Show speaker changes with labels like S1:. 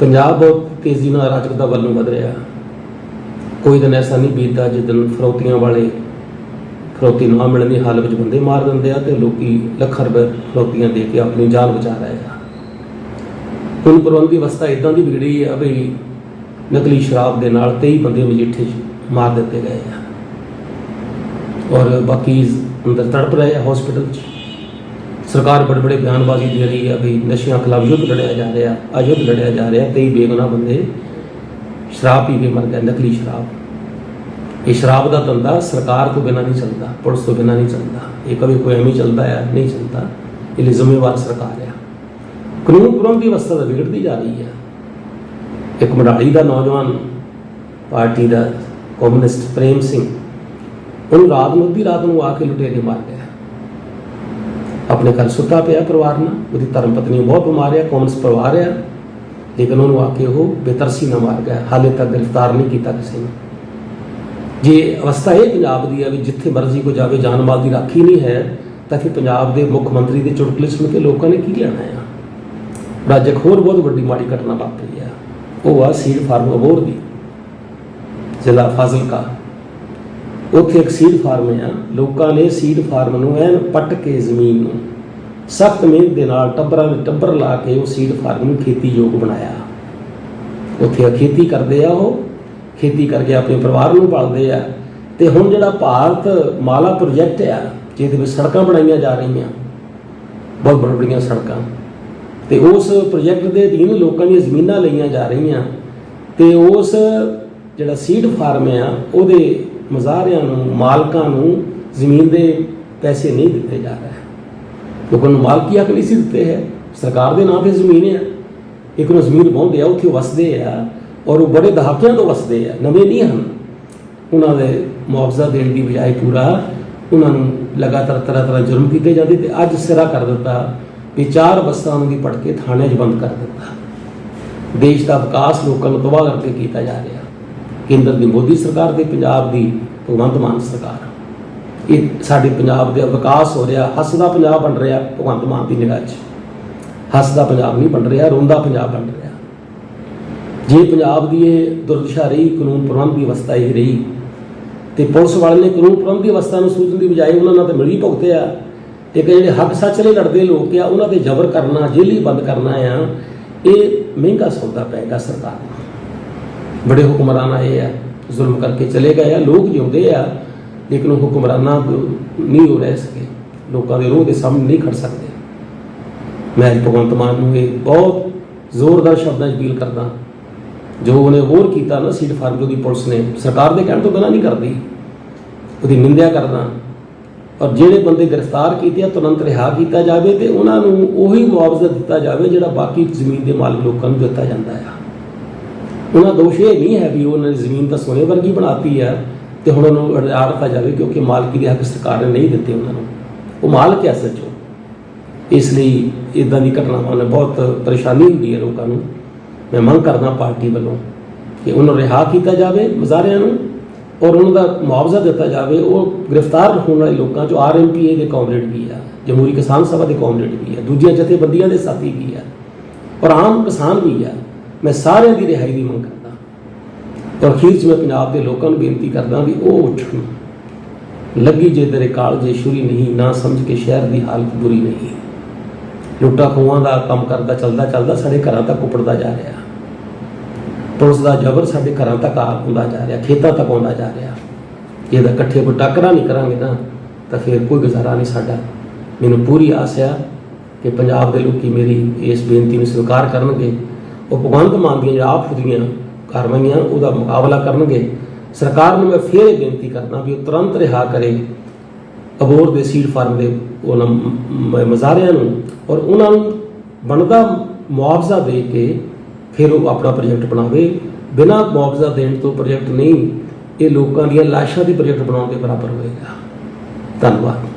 S1: ਪੰਜਾਬ ਬਹੁਤ ਤੇਜ਼ੀ ਨਾਲ ਅਰਾਜਕਤਾ ਵੱਲ ਨੂੰ ਵਧ ਰਿਹਾ। ਕੋਈ ਦਿਨ ਐਸਾ ਨਹੀਂ ਬੀਤਦਾ ਜਿਸ ਦਿਨ ਫਰੋਤੀਆਂ ਵਾਲੇ ਫਰੋਤੀ ਨਾ ਮਿਲਣ ਦੀ ਹਾਲਤ ਵਿੱਚ ਬੰਦੇ ਮਾਰ ਦਿੰਦੇ ਆ ਤੇ ਲੋਕੀ ਲੱਖਾਂ ਰੁਪਏ ਫਰੋਤੀਆਂ ਦੇ ਕੇ ਆਪਣੀ ਜਾਨ ਬਚਾ ਰਹੇ ਆ। ਹੁਣ ਪ੍ਰਬੰਧੀ ਦੀ ਅਵਸਥਾ ਇਦਾਂ ਦੀ ਵਿਗੜੀ ਆ ਵੀ ਨਕਲੀ ਸ਼ਰਾਬ ਦੇ ਨਾਲ 23 ਬੰਦੇ ਮਜੀਠੇ 'ਚ ਮਾਰ ਦਿੱਤੇ ਗਏ ਆ। ਔਰ ਬਾਕੀ ਅੰਦਰ ਤੜਪ ਰਹੇ ਆ ਹਸਪੀਟਲ 'ਚ। ਸਰਕਾਰ ਬੜੇ ਬੜੇ ਬਿਆਨਬਾਜ਼ੀ ਦੇ ਰਹੀ ਹੈ ਵੀ ਨਸ਼ਿਆਂ ਖਿਲਾਫ ਯੁੱਧ ਲੜਿਆ ਜਾ ਰਿਹਾ, ਅਯੁੱਧ ਲੜਿਆ ਜਾ ਰਿਹਾ, ਕਈ ਬੇਗੁਨਾਹ ਬੰਦੇ ਸ਼ਰਾਬ ਪੀ ਕੇ ਮਰ ਗਏ, ਨਕਲੀ ਸ਼ਰਾਬ। ਇਹ ਸ਼ਰਾਬ ਦਾ ਧੰਦਾ ਸਰਕਾਰ ਤੋਂ ਬਿਨਾਂ ਨਹੀਂ ਚੱਲਦਾ, ਪੁਲਿਸ ਤੋਂ ਬਿਨਾਂ ਨਹੀਂ ਚੱਲਦਾ। ਇਹ ਕਦੇ ਕੋਈ ਐਵੇਂ ਚੱਲਦਾ ਹੈ ਨਹੀਂ ਚੱਲਦਾ। ਇਹ ਲਈ ਜ਼ਿੰਮੇਵਾਰ ਸਰਕਾਰ ਹੈ ਕਾਨੂੰਨ ਪ੍ਰਬੰਧ ਦੀ ਅਵਸਥਾ ਤਾਂ ਵਿਗੜਦੀ ਜਾ ਰਹੀ ਹੈ ਇੱਕ ਮਡਾਲੀ ਦਾ ਨੌਜਵਾਨ ਪਾਰਟੀ ਦਾ ਕਮਿਊਨਿਸਟ ਪ੍ਰੇਮ ਸਿੰਘ, ਉਹਨੂੰ ਰਾਤ ਨੂੰ ਅੱਧੀ ਰਾਤ ਨੂੰ ਆ ਕੇ ਲੁਟੇਰੇ ਮਾਰ ਗਿਆ। ਆਪਣੇ ਘਰ ਸੁੱਤਾ ਪਿਆ ਪਰਿਵਾਰ ਨਾਲ, ਉਹਦੀ ਧਰਮ ਪਤਨੀ ਬਹੁਤ ਬਿਮਾਰ ਆ ਕਮਿਊਨਿਸਟ ਪਰਿਵਾਰ ਆ। ਲੇਕਿਨ ਉਹਨੂੰ ਆ ਕੇ ਉਹ ਬੇਤਰਸੀ ਨਾਲ ਮਾਰ ਗਿਆ। ਹਾਲੇ ਤੱਕ ਗ੍ਰਿਫਤਾਰ ਨਹੀਂ ਕੀਤਾ ਕਿਸੇ ਨੇ। ਜੇ ਅਵਸਥਾ ਇਹ ਪੰਜਾਬ ਦੀ ਆ ਵੀ ਜਿੱਥੇ ਮਰਜ਼ੀ ਕੋ ਜਾਵੇ, ਜਾਨ ਮਾਲ ਦੀ ਰਾਖੀ ਨਹੀਂ ਹੈ, ਤਾਂ ਫਿਰ ਪੰਜਾਬ ਦੇ ਮੁੱਖ ਮੰਤਰੀ ਦੇ ਚੁਟਕਲੇ ਸੁਣ ਕੇ ਲੋਕਾਂ ਨੇ ਕੀ ਲੈਣਾ ਆ? ਰਾਜ ਇੱਕ ਹੋਰ ਬਹੁਤ ਵੱਡੀ ਮਾੜੀ ਘਟਨਾ ਵਾਪਰੀ ਆ। ਉਹ ਆ ਸੀਡ ਫਾਰਮ ਅਬੋਰ ਦੀ। ਜ਼ਿਲ੍ਹਾ ਫਾਜ਼ਿਲਕਾ। ਉੱਥੇ ਇੱਕ ਸੀਡ ਫਾਰਮ ਆ। ਲੋਕਾਂ ਨੇ ਸੀਡ ਫਾਰਮ ਨੂੰ ਐਨ ਪੱਟ ਕੇ ਜ਼ਮੀਨ ਨੂੰ ਸਖਤ ਮਿਹਨਤ ਦੇ ਨਾਲ ਟੱਬਰਾਂ ਦੇ ਟੱਬਰ ਲਾ ਕੇ ਉਹ ਸੀਡ ਫਾਰਮ ਨੂੰ ਖੇਤੀਯੋਗ ਬਣਾਇਆ। ਉੱਥੇ ਖੇਤੀ ਕਰਦੇ ਆ ਉਹ। ਖੇਤੀ ਕਰਕੇ ਆਪਣੇ ਪਰਿਵਾਰ ਨੂੰ ਪਾਲਦੇ ਆ। ਤੇ ਹੁਣ ਜਿਹੜਾ ਭਾਰਤ ਮਾਲਾ ਪ੍ਰੋਜੈਕਟ ਆ, ਜਿਹਦੇ ਵਿੱਚ ਸੜਕਾਂ ਬਣਾਈਆਂ ਜਾ ਰਹੀਆਂ, ਬਹੁਤ ਬੜੀਆਂ ਸੜਕਾਂ, ਤੇ ਉਸ ਪ੍ਰੋਜੈਕਟ ਦੇ ਅਧੀਨ ਲੋਕਾਂ ਦੀਆਂ ਜ਼ਮੀਨਾਂ ਲਈਆਂ ਜਾ ਰਹੀਆਂ। ਤੇ ਉਸ ਜਿਹੜਾ ਸੀਡ ਫਾਰਮ ਆ, ਉਹਦੇ ਮਜ਼ਾਰਿਆਂ ਨੂੰ, ਮਾਲਕਾਂ ਨੂੰ ਜ਼ਮੀਨ ਦੇ ਪੈਸੇ ਨਹੀਂ ਦਿੱਤੇ ਜਾ ਰਹੇ। ਲੋਕਾਂ ਨੂੰ ਮਾਲਕੀ ਹੱਕ ਨਹੀਂ ਸੀ ਦਿੱਤੇ ਹੈ। ਸਰਕਾਰ ਦੇ ਨਾਂ ਤੇ ਜ਼ਮੀਨ ਹੈ। ਇੱਕ ਨੂੰ ਜ਼ਮੀਨ ਪਾਉਂਦੇ ਆ, ਉੱਥੇ ਵਸਦੇ ਆ ਔਰ ਉਹ ਬੜੇ ਦਹਾਕਿਆਂ ਤੋਂ ਵਸਦੇ ਆ, ਨਵੇਂ ਨਹੀਂ ਹਨ। ਉਹਨਾਂ ਦੇ ਮੁਆਵਜ਼ਾ ਦੇਣ ਦੀ ਬਜਾਏ ਪੂਰਾ ਉਹਨਾਂ ਨੂੰ ਲਗਾਤਾਰ ਤਰ੍ਹਾਂ ਤਰ੍ਹਾਂ ਜੁਰਮ ਕੀਤੇ ਜਾਂਦੇ ਤੇ ਅੱਜ ਸਿਰਾ ਕਰ ਦਿੱਤਾ, ਵੀ ਚਾਰ ਬੱਸਾਂ ਦੀ ਪੜ ਕੇ ਥਾਣਿਆਂ 'ਚ ਬੰਦ ਕਰ ਦਿੱਤਾ। ਦੇਸ਼ ਦਾ ਵਿਕਾਸ ਲੋਕਾਂ ਨੂੰ ਤਬਾਹ ਕਰਕੇ ਕੀਤਾ ਜਾ ਰਿਹਾ। ਕੇਂਦਰ ਦੀ ਮੋਦੀ ਸਰਕਾਰ ਤੇ ਪੰਜਾਬ ਦੀ ਭਗਵੰਤ ਮਾਨ ਸਰਕਾਰ। ਇਹ ਸਾਡੇ ਪੰਜਾਬ ਦੇ ਵਿਕਾਸ ਹੋ ਰਿਹਾ ਹੱਸਦਾ ਪੰਜਾਬ ਬਣ ਰਿਹਾ ਭਗਵੰਤ ਮਾਨ ਦੀ ਨਿਗਾਹ 'ਚ। ਹੱਸਦਾ ਪੰਜਾਬ ਨਹੀਂ ਬਣ ਰਿਹਾ, ਰੋਂਦਾ ਪੰਜਾਬ ਬਣ ਰਿਹਾ। ਜੇ ਪੰਜਾਬ ਦੀ ਇਹ ਦੁਰਦਸ਼ਾ ਰਹੀ, ਕਾਨੂੰਨ ਪ੍ਰਬੰਧ ਦੀ ਅਵਸਥਾ ਹੀ ਰਹੀ, ਤੇ ਪੁਲਿਸ ਵਾਲੇ ਨੇ ਕਾਨੂੰਨ ਪ੍ਰਬੰਧ ਦੀ ਅਵਸਥਾ ਨੂੰ ਸੂਚਨ ਦੀ ਬਜਾਏ ਉਹਨਾਂ ਨਾਲ ਤਾਂ ਮਿਲੀ ਭੁਗਤੇ ਆ। ਇੱਕ ਜਿਹੜੇ ਹੱਕ ਸੱਚ ਲਈ ਲੜਦੇ ਲੋਕ ਆ, ਉਹਨਾਂ ਤੇ ਜ਼ਬਰ ਕਰਨਾ ਜੇਲੀ ਬੰਦ ਕਰਨਾ ਆ, ਇਹ ਮਹਿੰਗਾ ਸੌਦਾ ਪਏਗਾ ਸਰਕਾਰ ਨੂੰ। ਬੜੇ ਹੁਕਮਰਾਨ ਆਏ ਆ, ਜ਼ੁਲਮ ਕਰਕੇ ਚਲੇ ਗਏ ਆ, ਲੋਕ ਜਿਉਂਦੇ ਆ, ਲੇਕਿਨ ਉਹ ਹੁਕਮਰਾਨਾਂ ਨਹੀਂ ਹੋ ਰਹਿ ਸਕੇ ਲੋਕਾਂ ਦੇ ਰੋਹ ਦੇ ਸਾਹਮਣੇ ਨਹੀਂ ਖੜ ਸਕਦੇ। ਮੈਂ ਭਗਵੰਤ ਮਾਨ ਨੂੰ ਇਹ ਬਹੁਤ ਜ਼ੋਰਦਾਰ ਸ਼ਬਦਾਂ 'ਚ ਅਪੀਲ ਕਰਦਾ ਜੋ ਉਹਨੇ ਹੋਰ ਕੀਤਾ ਨਾ, ਸੀਟ ਫਾਰਮ ਜੋ ਦੀ ਪੁਲਿਸ ਨੇ, ਸਰਕਾਰ ਦੇ ਕਹਿਣ ਤੋਂ ਬਿਨਾਂ ਨਹੀਂ ਕਰਦੀ। ਉਹਦੀ ਨਿੰਦਿਆ ਕਰਦਾ ਔਰ ਜਿਹੜੇ ਬੰਦੇ ਗ੍ਰਿਫਤਾਰ ਕੀਤੇ ਆ, ਤੁਰੰਤ ਰਿਹਾ ਕੀਤਾ ਜਾਵੇ ਤੇ ਉਹਨਾਂ ਨੂੰ ਉਹੀ ਮੁਆਵਜ਼ਾ ਦਿੱਤਾ ਜਾਵੇ ਜਿਹੜਾ ਬਾਕੀ ਜ਼ਮੀਨ ਦੇ ਮਾਲਕ ਲੋਕਾਂ ਨੂੰ ਦਿੱਤਾ ਜਾਂਦਾ ਆ। ਉਹਨਾਂ ਦਾ ਦੋਸ਼ ਇਹ ਨਹੀਂ ਹੈ ਵੀ ਉਹਨਾਂ ਨੇ ਜ਼ਮੀਨ ਤਾਂ ਸੋਨੇ ਵਰਗੀ ਬਣਾਤੀ ਆ ਤੇ ਹੁਣ ਉਹਨੂੰ ਅੜਿਆ ਦਿੱਤਾ ਜਾਵੇ ਕਿਉਂਕਿ ਮਾਲਕੀ ਦੇ ਹੱਕ ਸਰਕਾਰ ਨੇ ਨਹੀਂ ਦਿੱਤੇ ਉਹਨਾਂ ਨੂੰ। ਉਹ ਮਾਲਕ ਹੈ ਸੱਚੋ ਇਸ ਲਈ ਇਦਾਂ ਦੀ ਘਟਨਾਵਾਂ ਨਾਲ ਬਹੁਤ ਪਰੇਸ਼ਾਨੀ ਹੁੰਦੀ ਹੈ ਲੋਕਾਂ ਨੂੰ। ਮੈਂ ਮੰਗ ਕਰਦਾ ਪਾਰਟੀ ਵੱਲੋਂ ਕਿ ਉਹਨਾਂ ਨੂੰ ਰਿਹਾ ਕੀਤਾ ਜਾਵੇ ਮਜ਼ਾਰਿਆਂ ਨੂੰ ਔਰ ਉਹਨਾਂ ਦਾ ਮੁਆਵਜ਼ਾ ਦਿੱਤਾ ਜਾਵੇ। ਉਹ ਗ੍ਰਿਫਤਾਰ ਹੋਣ ਵਾਲੇ ਲੋਕਾਂ ਚੋਂ ਆਰਐਮਪੀਏ ਦੇ ਕਾਮਰੇਡ ਵੀ ਆ, ਜਮਹੂਰੀ ਕਿਸਾਨ ਸਭਾ ਦੇ ਕਾਮਰੇਡ ਵੀ ਆ, ਦੂਜੀਆਂ ਜਥੇਬੰਦੀਆਂ ਦੇ ਸਾਥੀ ਵੀ ਆ ਔਰ ਆਮ ਕਿਸਾਨ ਵੀ ਆ। ਮੈਂ ਸਾਰਿਆਂ ਦੀ ਰਿਹਾਈ ਦੀ ਮੰਗ ਕਰਦਾ। ਔਰ ਅਖੀਰ 'ਚ ਮੈਂ ਪੰਜਾਬ ਦੇ ਲੋਕਾਂ ਨੂੰ ਬੇਨਤੀ ਕਰਦਾ ਵੀ ਉਹ ਉੱਠਣ। ਲੱਗੀ ਜੇ ਤੇਰੇ ਕਾਲਜੇ ਸ਼ੁਰੀ ਨਹੀਂ, ਨਾ ਸਮਝ ਕੇ ਸ਼ਹਿਰ ਦੀ ਹਾਲਤ ਬੁਰੀ ਨਹੀਂ। ਲੁੱਟਾ ਖੋਹਾਂ ਦਾ ਕੰਮ ਕਰਦਾ ਚੱਲਦਾ ਚੱਲਦਾ ਸਾਡੇ ਘਰਾਂ ਤੱਕ ਉਪੜਦਾ ਜਾ ਰਿਹਾ। ਪੁਲਿਸ ਦਾ ਜ਼ਬਰ ਸਾਡੇ ਘਰਾਂ ਤੱਕ ਆ ਹੁੰਦਾ ਜਾ ਰਿਹਾ, ਖੇਤਾਂ ਤੱਕ ਆਉਂਦਾ ਜਾ ਰਿਹਾ। ਜੇ ਦਾ ਇਕੱਠੇ ਕੋਈ ਟੱਕਰਾ ਨਹੀਂ ਕਰਾਂਗੇ ਨਾ, ਤਾਂ ਫਿਰ ਕੋਈ ਗੁਜ਼ਾਰਾ ਨਹੀਂ ਸਾਡਾ। ਮੈਨੂੰ ਪੂਰੀ ਆਸ ਆ ਕਿ ਪੰਜਾਬ ਦੇ ਲੋਕੀ ਮੇਰੀ ਇਸ ਬੇਨਤੀ ਨੂੰ ਸਵੀਕਾਰ ਕਰਨਗੇ। ਉਹ ਭਗਵੰਤ ਮਾਨ ਦੀਆਂ ਜਿਹੜਾ ਆਪ ਖੁਦੀਆਂ ਕਾਰਵਾਈਆਂ, ਉਹਦਾ ਮੁਕਾਬਲਾ ਕਰਨਗੇ। ਸਰਕਾਰ ਨੂੰ ਮੈਂ ਫੇਰ ਇਹ ਬੇਨਤੀ ਕਰਦਾ ਵੀ ਉਹ ਤੁਰੰਤ ਰਿਹਾ ਕਰੇ। ਅਬੋਰ ਦੇ ਸੀਡ ਫਾਰਮ ਦੇ ਉਹਨਾਂ ਮ- ਮਜ਼ਾਰਿਆਂ ਨੂੰ ਔਰ ਉਹਨਾਂ ਨੂੰ ਬਣਦਾ ਮੁਆਵਜ਼ਾ ਦੇ ਕੇ ਫਿਰ ਉਹ ਆਪਣਾ ਪ੍ਰੋਜੈਕਟ ਬਣਾਵੇ। ਬਿਨਾਂ ਮੁਆਵਜ਼ਾ ਦੇਣ ਤੋਂ ਪ੍ਰੋਜੈਕਟ ਨਹੀਂ, ਇਹ ਲੋਕਾਂ ਦੀਆਂ ਲਾਸ਼ਾਂ ਦੇ ਪ੍ਰੋਜੈਕਟ ਬਣਾਉਣ ਦੇ ਬਰਾਬਰ ਹੋਏਗਾ। ਧੰਨਵਾਦ।